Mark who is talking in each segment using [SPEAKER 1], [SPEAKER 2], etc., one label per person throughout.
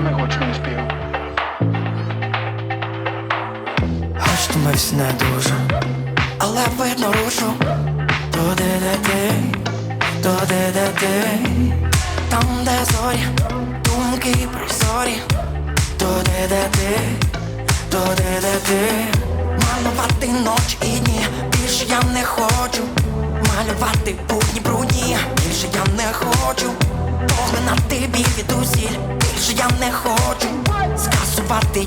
[SPEAKER 1] ми гучний спів. аж Втомивсь не дуже, але видно рушу туди, де ти, туди, де ти, там, де зорі, думки прозорі, туди, де ти, туди, де ти, малювати ночі і дні, більше я не хочу, малювати будні брудні. Скасувати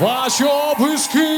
[SPEAKER 2] Ваші облиски!